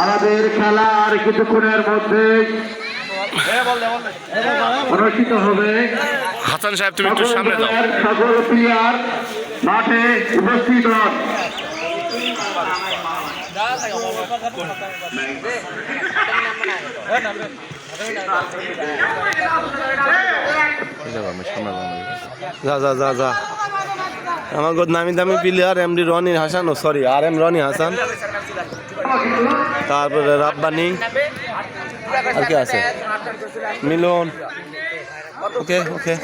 আমাদের খেলা আর কিছুক্ষণের মধ্যে অনুষ্ঠিত হবে। হাসান সাহেব তুমি একটু সামনে সকল সকল প্লেয়ার মাঠে উপস্থিত হন। যা যা যা যা। আমার নামি দামি player MD Roni Hasan oh sorry আর এম রনি হাসান, তারপরে রাব্বানি, আর কি আছে? মিলন। ওকে ওকে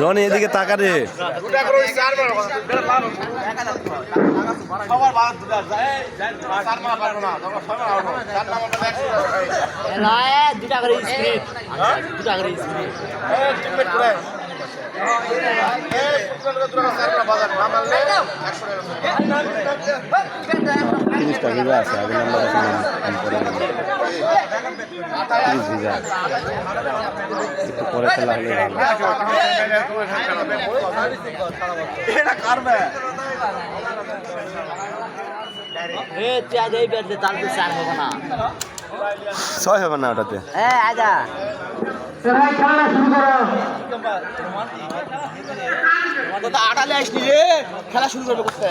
রনি এদিকে তাকা রে। দুটা করে স্ক্রিপ্ট দুটা করে আছে। তিরিশ ভিজা একটু পরে খেলা হলে ছয় হবে না ওটাতে? হ্যাঁ আজা খেলা শুরু করো আটালে আসলি রে খেলা শুরু করবে করতে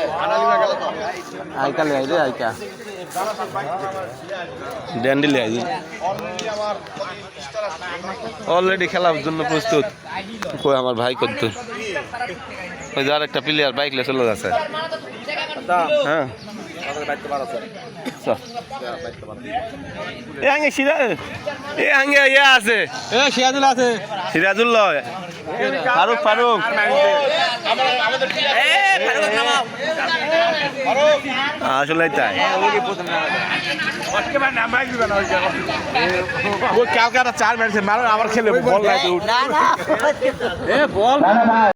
আইকা। লে আই রে আইকা ড্যান্ডি লে আই অলরেডি খেলার জন্য প্রস্তুত। কই আমার ভাই কত ওই যে আর একটা প্লেয়ার বাইক লে চলে। যাচ্ছে হ্যাঁ ফারুক ফারুক। আসলে তাই। ও কালকে একটা চার মেরেছে মারো আবার খেলে বল লাগে বল।